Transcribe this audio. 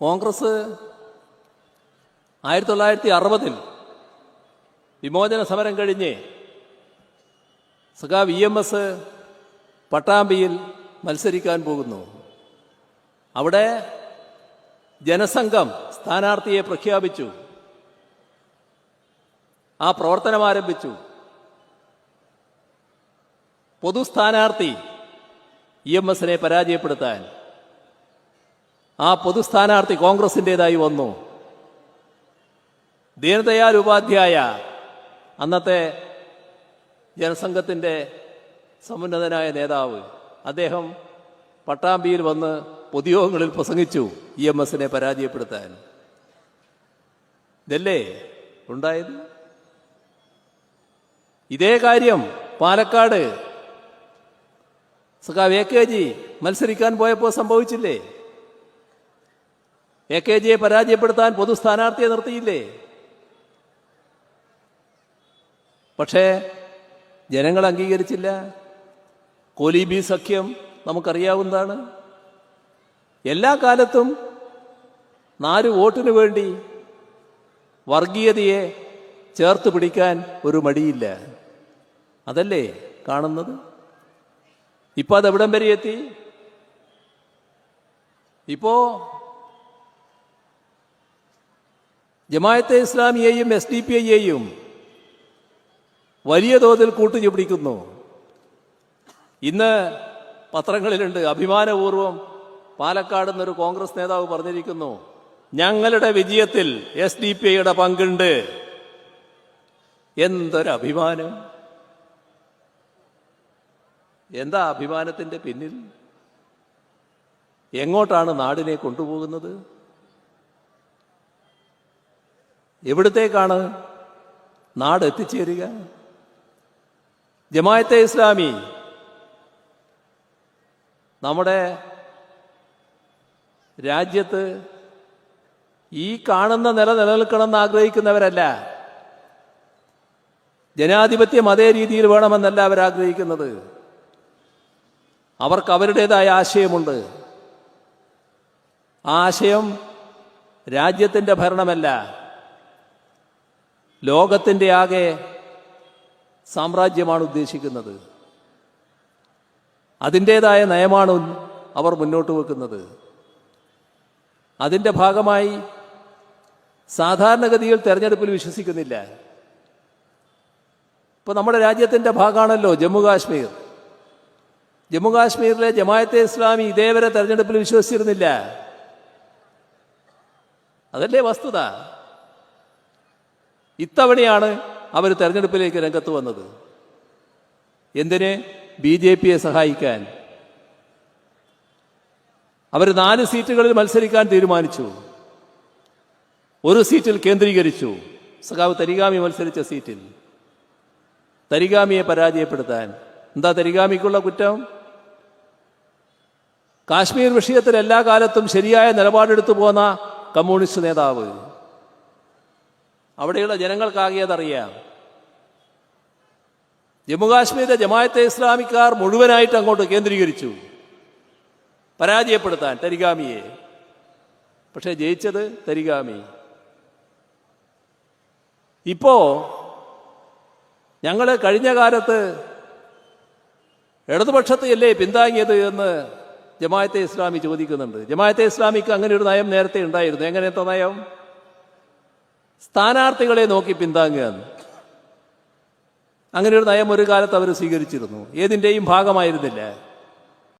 കോൺഗ്രസ് ആയിരത്തി തൊള്ളായിരത്തി അറുപതിൽ വിമോചന സമരം കഴിഞ്ഞ് സഖാ വി എം എസ് പട്ടാമ്പിയിൽ മത്സരിക്കാൻ പോകുന്നു. അവിടെ ജനസംഘം സ്ഥാനാർത്ഥിയെ പ്രഖ്യാപിച്ചു. ആ പ്രവർത്തനം ആരംഭിച്ചു. പൊതു സ്ഥാനാർത്ഥി ഇ എം എസിനെ പരാജയപ്പെടുത്താൻ. ആ പൊതു സ്ഥാനാർത്ഥി കോൺഗ്രസിന്റെതായി വന്നു. ദീനദയാൽ ഉപാധ്യായ അന്നത്തെ ജനസംഘത്തിന്റെ സമുന്നതനായ നേതാവ്. അദ്ദേഹം പട്ടാമ്പിയിൽ വന്ന് പൊതുയോഗങ്ങളിൽ പ്രസംഗിച്ചു ഇ എം എസിനെ പരാജയപ്പെടുത്താൻ. ഇതല്ലേ ഉണ്ടായത്? ഇതേ കാര്യം പാലക്കാട് സഖാവ് എ കെ ജി മത്സരിക്കാൻ പോയപ്പോൾ സംഭവിച്ചില്ലേ? എ കെ ജിയെ പരാജയപ്പെടുത്താൻ പൊതു സ്ഥാനാർത്ഥിയെ നിർത്തിയില്ലേ? പക്ഷേ ജനങ്ങൾ അംഗീകരിച്ചില്ല. കോലീബി സഖ്യം നമുക്കറിയാവുന്നതാണ്. എല്ലാ കാലത്തും നാല് വോട്ടിനു വേണ്ടി വർഗീയതയെ ചേർത്ത് പിടിക്കാൻ ഒരു മടിയില്ല. അതല്ലേ കാണുന്നത്? ഇപ്പൊ അതെവിടം വരെ എത്തി? ഇപ്പോ ജമായത്തെ ഇസ്ലാമിയെയും എസ് ഡി പി ഐയെയും വലിയ തോതിൽ കൂട്ടുചുപിടിക്കുന്നു ഇന്ന് പത്രങ്ങളിലുണ്ട്. അഭിമാനപൂർവം പാലക്കാട് നിന്നൊരു കോൺഗ്രസ് നേതാവ് പറഞ്ഞിരിക്കുന്നു ഞങ്ങളുടെ വിജയത്തിൽ എസ് ഡി പി ഐയുടെ പങ്കുണ്ട്. എന്തൊരഭിമാനം. എന്താ അഭിമാനത്തിന്റെ പിന്നിൽ? എങ്ങോട്ടാണ് നാടിനെ കൊണ്ടുപോകുന്നത്? എവിടത്തേക്കാണ്? നാട് എത്തിച്ചേരുക. ജമായത്തെ ഇസ്ലാമി നമ്മുടെ രാജ്യത്ത് ഈ കാണുന്ന നില നിലനിൽക്കണമെന്ന് ആഗ്രഹിക്കുന്നവരല്ല. ജനാധിപത്യം അതേ രീതിയിൽ വേണമെന്നല്ല അവർ ആഗ്രഹിക്കുന്നത്. അവർക്ക് അവരുടേതായ ആശയമുണ്ട്. ആ ആശയം രാജ്യത്തിന്റെ ഭരണമല്ല. ലോകത്തിന്റെ ആകെ സാമ്രാജ്യമാണ് ഉദ്ദേശിക്കുന്നത്. അതിന്റേതായ നയമാണ് അവർ മുന്നോട്ട് വെക്കുന്നത്. അതിന്റെ ഭാഗമായി സാധാരണഗതിയിൽ തെരഞ്ഞെടുപ്പിൽ വിശ്വസിക്കുന്നില്ല. ഇപ്പൊ നമ്മുടെ രാജ്യത്തിന്റെ ഭാഗമാണല്ലോ ജമ്മുകാശ്മീർ. ജമ്മുകാശ്മീരിലെ ജമ്മു കാശ്മീരിലെ ജമായത്തെ ഇസ്ലാമി ഇതേവരെ തെരഞ്ഞെടുപ്പിൽ വിശ്വസിച്ചിരുന്നില്ല. അതല്ലേ വസ്തുത? ഇത്തവണയാണ് അവർ തെരഞ്ഞെടുപ്പിലേക്ക് രംഗത്ത് വന്നത്. എന്തിന്? ബി ജെ പിയെ സഹായിക്കാൻ. അവർ നാല് സീറ്റുകളിൽ മത്സരിക്കാൻ തീരുമാനിച്ചു. ഒരു സീറ്റിൽ കേന്ദ്രീകരിച്ചു. സഖാവ് തരികാമി മത്സരിച്ച സീറ്റിൽ. തരികാമിയെ പരാജയപ്പെടുത്താൻ. എന്താ തരികാമിക്കുള്ള കുറ്റം? കാശ്മീർ വിഷയത്തിൽ എല്ലാ കാലത്തും ശരിയായ നിലപാടെടുത്തു പോന്ന കമ്മ്യൂണിസ്റ്റ് നേതാവ്. അവിടെയുള്ള ജനങ്ങൾക്കാകെ അതറിയാം. ജമ്മുകാശ്മീരിലെ ജമായത്തെ ഇസ്ലാമിക്കാർ മുഴുവനായിട്ട് അങ്ങോട്ട് കേന്ദ്രീകരിച്ചു. പരാജയപ്പെടുത്താൻ തരിഗാമിയെ പക്ഷേ ജയിച്ചത് തരിഗാമി ഇപ്പോ ഞങ്ങൾ കഴിഞ്ഞ കാലത്ത് ഇടതുപക്ഷത്തെയല്ലേ പിന്താങ്ങിയത് എന്ന് ജമായത്തെ ഇസ്ലാമി ചോദിക്കുന്നുണ്ട്. ജമായത്തെ ഇസ്ലാമിക്ക് അങ്ങനെ ഒരു നയം നേരത്തെ ഉണ്ടായിരുന്നു. എങ്ങനത്തെ നയം? സ്ഥാനാർത്ഥികളെ നോക്കി പിന്താങ്ങുകയാണ്. അങ്ങനെ ഒരു നയം ഒരു കാലത്ത് അവർ സ്വീകരിച്ചിരുന്നു. ഏതിന്റെയും ഭാഗമായിരുന്നില്ല.